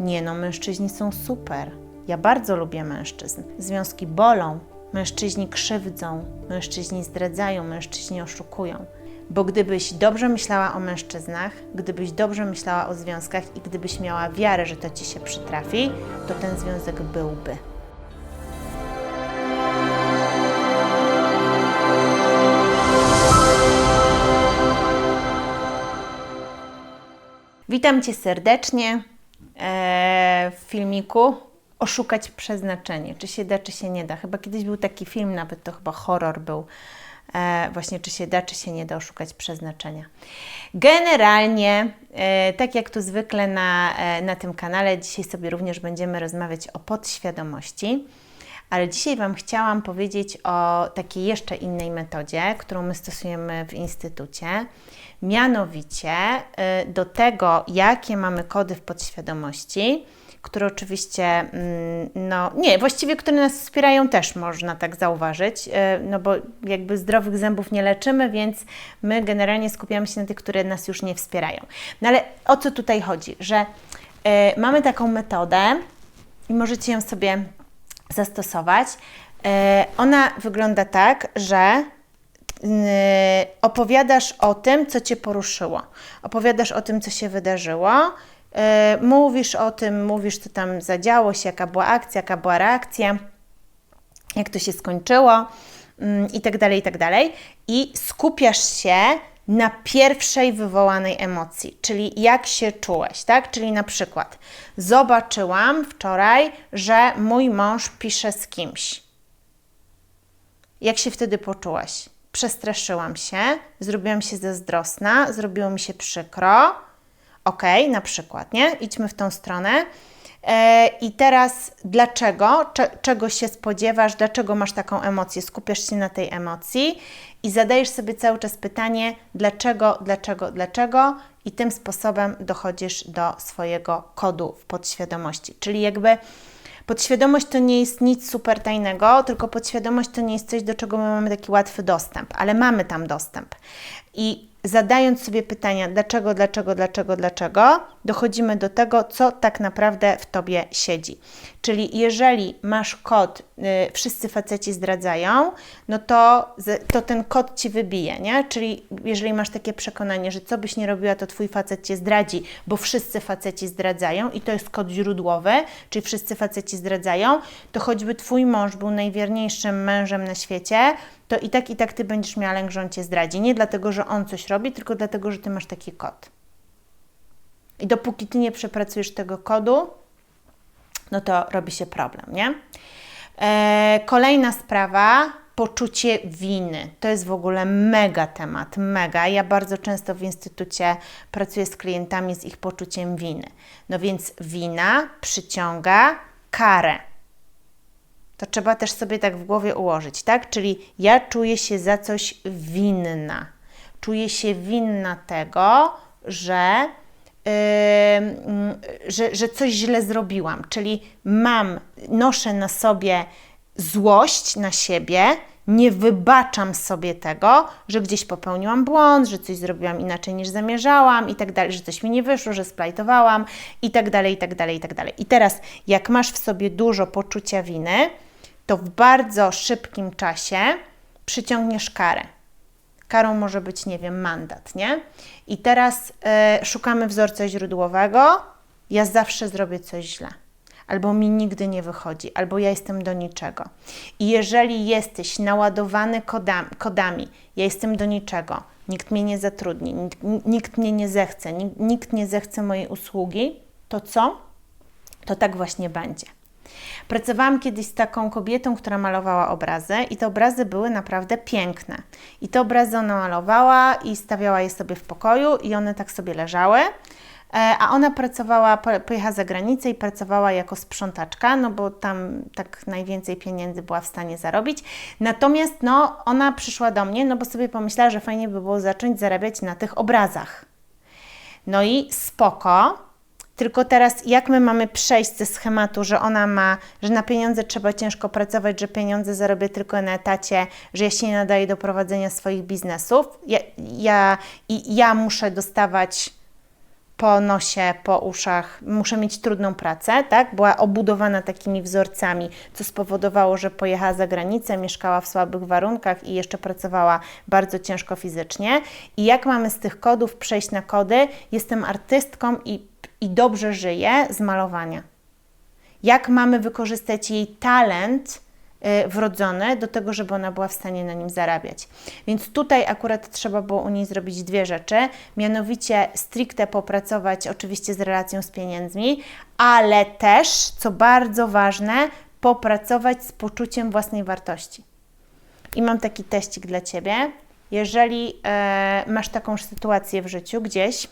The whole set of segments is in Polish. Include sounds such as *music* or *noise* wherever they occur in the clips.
Nie no, mężczyźni są super. Ja bardzo lubię mężczyzn. Związki bolą, mężczyźni krzywdzą, mężczyźni zdradzają, mężczyźni oszukują. Bo gdybyś dobrze myślała o mężczyznach, gdybyś dobrze myślała o związkach i gdybyś miała wiarę, że to ci się przytrafi, to ten związek byłby. Witam Cię serdecznie w filmiku Oszukać przeznaczenie. Czy się da, czy się nie da. Chyba kiedyś był taki film, nawet to chyba horror był. E, właśnie, czy się da, czy się nie da oszukać przeznaczenia. Generalnie, e, tak jak tu zwykle na, e, na tym kanale, dzisiaj sobie również będziemy rozmawiać o podświadomości. Ale dzisiaj Wam chciałam powiedzieć o takiej jeszcze innej metodzie, którą my stosujemy w instytucie. Mianowicie y, do tego, jakie mamy kody w podświadomości, które oczywiście, mm, no nie, właściwie które nas wspierają też można tak zauważyć, y, no bo jakby zdrowych zębów nie leczymy, więc my generalnie skupiamy się na tych, które nas już nie wspierają. No ale o co tutaj chodzi? Że y, mamy taką metodę i możecie ją sobie zastosować. Ona wygląda tak, że opowiadasz o tym, co Cię poruszyło. Opowiadasz o tym, co się wydarzyło. Mówisz o tym, mówisz, co tam zadziało się, jaka była akcja, jaka była reakcja, jak to się skończyło i tak dalej, i tak dalej. I skupiasz się na pierwszej wywołanej emocji, czyli jak się czułeś, tak? Czyli na przykład zobaczyłam wczoraj, że mój mąż pisze z kimś. Jak się wtedy poczułaś? Przestraszyłam się, zrobiłam się zazdrosna, zrobiło mi się przykro. Ok, na przykład, nie? Idźmy w tą stronę. E, I teraz dlaczego, czego się spodziewasz, dlaczego masz taką emocję? Skupiasz się na tej emocji i zadajesz sobie cały czas pytanie, dlaczego, dlaczego, dlaczego, i tym sposobem dochodzisz do swojego kodu w podświadomości. Czyli jakby podświadomość to nie jest nic super tajnego, tylko podświadomość to nie jest coś, do czego my mamy taki łatwy dostęp, ale mamy tam dostęp. I zadając sobie pytania, dlaczego, dlaczego, dlaczego, dlaczego, dochodzimy do tego, co tak naprawdę w tobie siedzi. Czyli jeżeli masz kod, y, wszyscy faceci zdradzają, no to, to ten kod ci wybije, nie? Czyli jeżeli masz takie przekonanie, że co byś nie robiła, to twój facet cię zdradzi, bo wszyscy faceci zdradzają i to jest kod źródłowy, czyli wszyscy faceci zdradzają, to choćby twój mąż był najwierniejszym mężem na świecie, to i tak, i tak ty będziesz miała lęk, że on cię zdradzi. Nie dlatego, że on coś robi, tylko dlatego, że ty masz taki kod. I dopóki ty nie przepracujesz tego kodu, no to robi się problem, nie? E, kolejna sprawa, poczucie winy. To jest w ogóle mega temat, mega. Ja bardzo często w instytucie pracuję z klientami z ich poczuciem winy. No więc wina przyciąga karę. To trzeba też sobie tak w głowie ułożyć, tak? Czyli ja czuję się za coś winna. Czuję się winna tego, że że, że coś źle zrobiłam, czyli mam, noszę na sobie złość na siebie, nie wybaczam sobie tego, że gdzieś popełniłam błąd, że coś zrobiłam inaczej niż zamierzałam i tak dalej, że coś mi nie wyszło, że splajtowałam i tak dalej, i tak dalej, i tak dalej. I teraz, jak masz w sobie dużo poczucia winy, to w bardzo szybkim czasie przyciągniesz karę. Karą może być, nie wiem, mandat, nie? I teraz y, szukamy wzorca źródłowego. Ja zawsze zrobię coś źle. Albo mi nigdy nie wychodzi, albo ja jestem do niczego. I jeżeli jesteś naładowany kodami, kodami ja jestem do niczego, nikt mnie nie zatrudni, nikt, nikt mnie nie zechce, nikt, nikt nie zechce mojej usługi, to co? To tak właśnie będzie. Pracowałam kiedyś z taką kobietą, która malowała obrazy i te obrazy były naprawdę piękne. I te obrazy ona malowała i stawiała je sobie w pokoju i one tak sobie leżały. E, a ona pracowała, pojechała za granicę i pracowała jako sprzątaczka, no bo tam tak najwięcej pieniędzy była w stanie zarobić. Natomiast no, ona przyszła do mnie, no bo sobie pomyślała, że fajnie by było zacząć zarabiać na tych obrazach. No i spoko, tylko teraz, jak my mamy przejść ze schematu, że ona ma, że na pieniądze trzeba ciężko pracować, że pieniądze zarobię tylko na etacie, że ja się nie nadaję do prowadzenia swoich biznesów. Ja, ja, i ja muszę dostawać po nosie, po uszach, muszę mieć trudną pracę, tak? Była obudowana takimi wzorcami, co spowodowało, że pojechała za granicę, mieszkała w słabych warunkach i jeszcze pracowała bardzo ciężko fizycznie. I jak mamy z tych kodów przejść na kody? Jestem artystką i, i dobrze żyję z malowania. Jak mamy wykorzystać jej talent y, wrodzony do tego, żeby ona była w stanie na nim zarabiać. Więc tutaj akurat trzeba było u niej zrobić dwie rzeczy, mianowicie stricte popracować oczywiście z relacją z pieniędzmi, ale też, co bardzo ważne, popracować z poczuciem własnej wartości. I mam taki teścik dla Ciebie. Jeżeli e, masz taką sytuację w życiu gdzieś,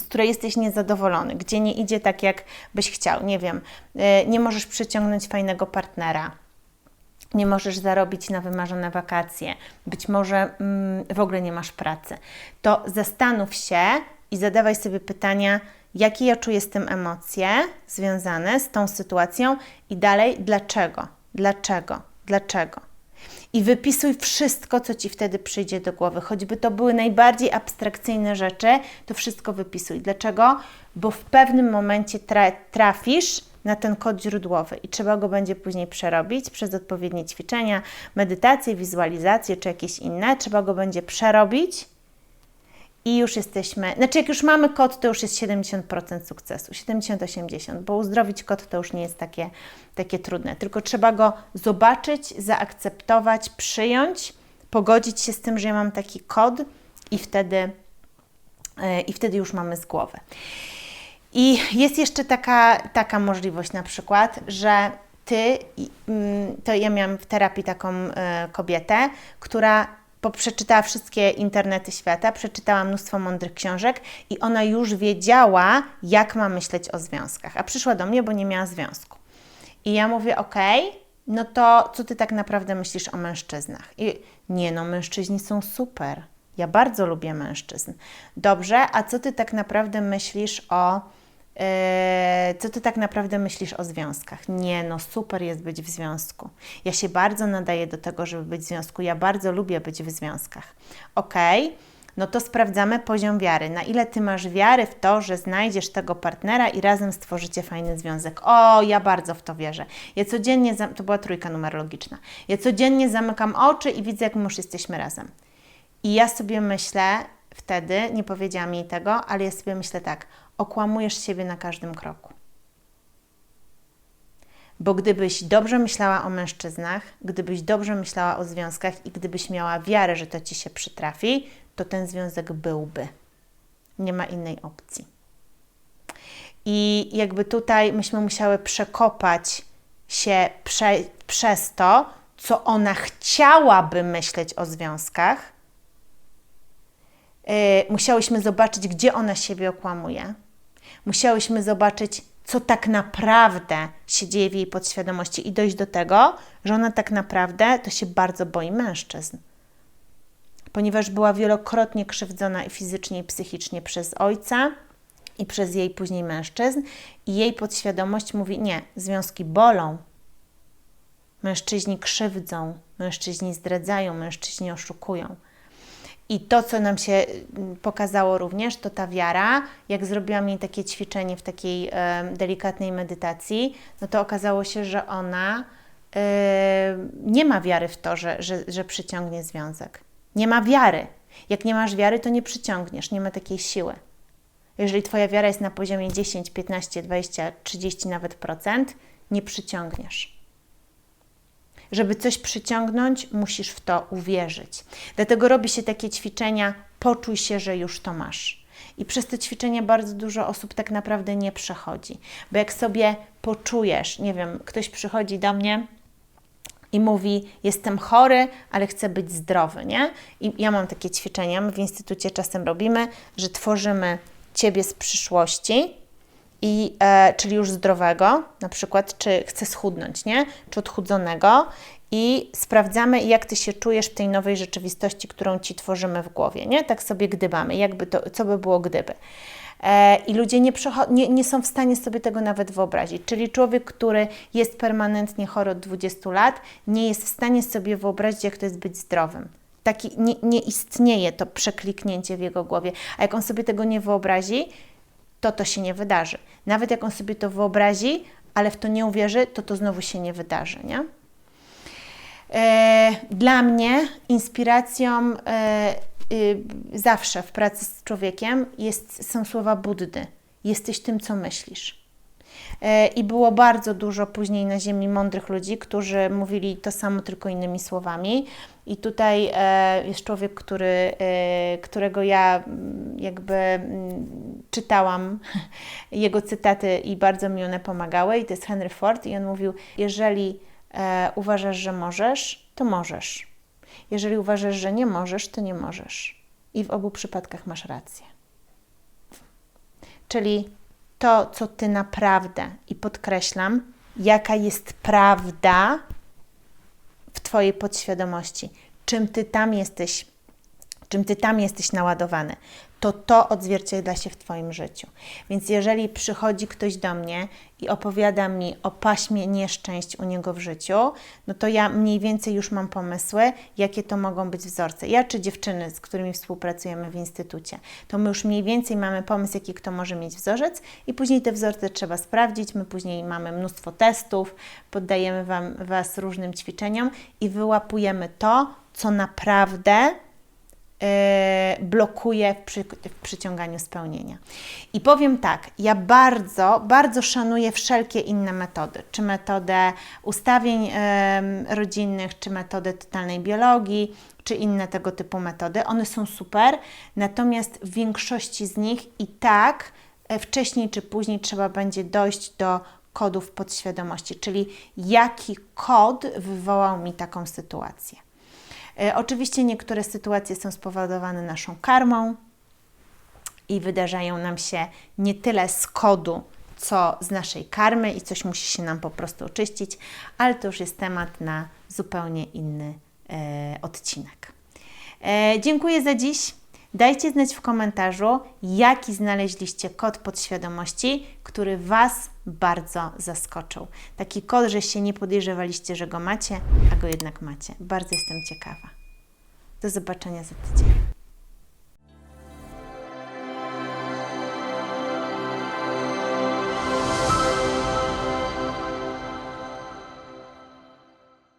z której jesteś niezadowolony, gdzie nie idzie tak, jak byś chciał, nie wiem, e, nie możesz przyciągnąć fajnego partnera, nie możesz zarobić na wymarzone wakacje, być może mm, w ogóle nie masz pracy, to zastanów się i zadawaj sobie pytania, jakie ja czuję z tym emocje związane z tą sytuacją i dalej dlaczego, dlaczego, dlaczego. I wypisuj wszystko, co ci wtedy przyjdzie do głowy, choćby to były najbardziej abstrakcyjne rzeczy, to wszystko wypisuj. Dlaczego? Bo w pewnym momencie tra trafisz na ten kod źródłowy i trzeba go będzie później przerobić przez odpowiednie ćwiczenia, medytacje, wizualizacje czy jakieś inne. Trzeba go będzie przerobić i już jesteśmy, znaczy jak już mamy kod, to już jest 70% sukcesu, 70-80%, bo uzdrowić kod to już nie jest takie, takie trudne, tylko trzeba go zobaczyć, zaakceptować, przyjąć, pogodzić się z tym, że ja mam taki kod i wtedy, yy, i wtedy już mamy z głowy. I jest jeszcze taka, taka możliwość na przykład, że ty, mm, to ja miałam w terapii taką yy, kobietę, która przeczytała wszystkie internety świata, przeczytała mnóstwo mądrych książek i ona już wiedziała, jak ma myśleć o związkach. A przyszła do mnie, bo nie miała związku. I ja mówię, ok, no to co ty tak naprawdę myślisz o mężczyznach? I nie no, mężczyźni są super. Ja bardzo lubię mężczyzn. Dobrze, a co ty tak naprawdę myślisz o co ty tak naprawdę myślisz o związkach? Nie, no super jest być w związku. Ja się bardzo nadaję do tego, żeby być w związku. Ja bardzo lubię być w związkach. Ok, no to sprawdzamy poziom wiary. Na ile ty masz wiary w to, że znajdziesz tego partnera i razem stworzycie fajny związek? O, ja bardzo w to wierzę. Ja codziennie, to była trójka numerologiczna. Ja codziennie zamykam oczy i widzę, jak my już jesteśmy razem. I ja sobie myślę, wtedy, nie powiedziałam jej tego, ale ja sobie myślę tak, okłamujesz siebie na każdym kroku. Bo gdybyś dobrze myślała o mężczyznach, gdybyś dobrze myślała o związkach i gdybyś miała wiarę, że to ci się przytrafi, to ten związek byłby. Nie ma innej opcji. I jakby tutaj myśmy musiały przekopać się prze, przez to, co ona chciałaby myśleć o związkach. Yy, musiałyśmy zobaczyć, gdzie ona siebie okłamuje musiałyśmy zobaczyć, co tak naprawdę się dzieje w jej podświadomości i dojść do tego, że ona tak naprawdę to się bardzo boi mężczyzn. Ponieważ była wielokrotnie krzywdzona i fizycznie, i psychicznie przez ojca i przez jej później mężczyzn, i jej podświadomość mówi: Nie, związki bolą. Mężczyźni krzywdzą, mężczyźni zdradzają, mężczyźni oszukują. I to, co nam się mm, pokazało również, to ta wiara. Jak zrobiłam jej takie ćwiczenie w takiej delikatnej medytacji, no to okazało się, że ona nie ma wiary w to, że, że, że przyciągnie związek. Nie ma wiary. Jak nie masz wiary, to nie przyciągniesz, nie ma takiej siły. Jeżeli Twoja wiara jest na poziomie 10, 15, 20, 30 nawet procent, nie przyciągniesz. Żeby coś przyciągnąć, musisz w to uwierzyć. Dlatego robi się takie ćwiczenia, poczuj się, że już to masz. I przez te ćwiczenia bardzo dużo osób tak naprawdę nie przechodzi. Bo jak sobie poczujesz, nie wiem, ktoś przychodzi do mnie i mówi: Jestem chory, ale chcę być zdrowy, nie? I ja mam takie ćwiczenia, my w instytucie czasem robimy, że tworzymy ciebie z przyszłości i, e, czyli już zdrowego, na przykład, czy chce schudnąć, nie? Czy odchudzonego i sprawdzamy, jak Ty się czujesz w tej nowej rzeczywistości, którą Ci tworzymy w głowie, nie? Tak sobie gdybamy, jakby to, co by było gdyby. E, I ludzie nie, nie, nie, są w stanie sobie tego nawet wyobrazić. Czyli człowiek, który jest permanentnie chory od 20 lat, nie jest w stanie sobie wyobrazić, jak to jest być zdrowym. Taki nie, nie istnieje to przekliknięcie w jego głowie. A jak on sobie tego nie wyobrazi, to to się nie wydarzy. Nawet jak on sobie to wyobrazi, ale w to nie uwierzy, to to znowu się nie wydarzy, nie? E, Dla mnie inspiracją e, y, zawsze w pracy z człowiekiem jest, są słowa Buddy. Jesteś tym, co myślisz. E, I było bardzo dużo później na Ziemi mądrych ludzi, którzy mówili to samo, tylko innymi słowami. I tutaj e, jest człowiek, który, e, którego ja mm, jakby mm, czytałam *laughs* jego cytaty i bardzo mi one pomagały. I to jest Henry Ford. I on mówił: Jeżeli e, uważasz, że możesz, to możesz. Jeżeli uważasz, że nie możesz, to nie możesz. I w obu przypadkach masz rację. Czyli to, co ty naprawdę, i podkreślam, jaka jest prawda twojej podświadomości, czym ty tam jesteś, czym ty tam jesteś naładowany, to to odzwierciedla się w twoim życiu. Więc jeżeli przychodzi ktoś do mnie i opowiada mi o paśmie nieszczęść u niego w życiu, no to ja mniej więcej już mam pomysły, jakie to mogą być wzorce. Ja czy dziewczyny, z którymi współpracujemy w instytucie, to my już mniej więcej mamy pomysł, jaki kto może mieć wzorzec i później te wzorce trzeba sprawdzić. My później mamy mnóstwo testów, poddajemy wam, Was różnym ćwiczeniom i wyłapujemy to, co naprawdę yy, blokuje przy, w przyciąganiu spełnienia. I powiem tak, ja bardzo, bardzo szanuję wszelkie inne metody, czy metodę ustawień rodzinnych, czy metodę totalnej biologii, czy inne tego typu metody. One są super, natomiast w większości z nich i tak e, wcześniej czy później trzeba będzie dojść do kodów podświadomości, czyli jaki kod wywołał mi taką sytuację. E, Oczywiście niektóre sytuacje są spowodowane naszą karmą i wydarzają nam się nie tyle z kodu, co z naszej karmy i coś musi się nam po prostu oczyścić, ale to już jest temat na zupełnie inny e, odcinek. E, dziękuję za dziś. Dajcie znać w komentarzu, jaki znaleźliście kod podświadomości, który Was bardzo zaskoczył. Taki kod, że się nie podejrzewaliście, że go macie, a go jednak macie. Bardzo jestem ciekawa. Do zobaczenia za tydzień.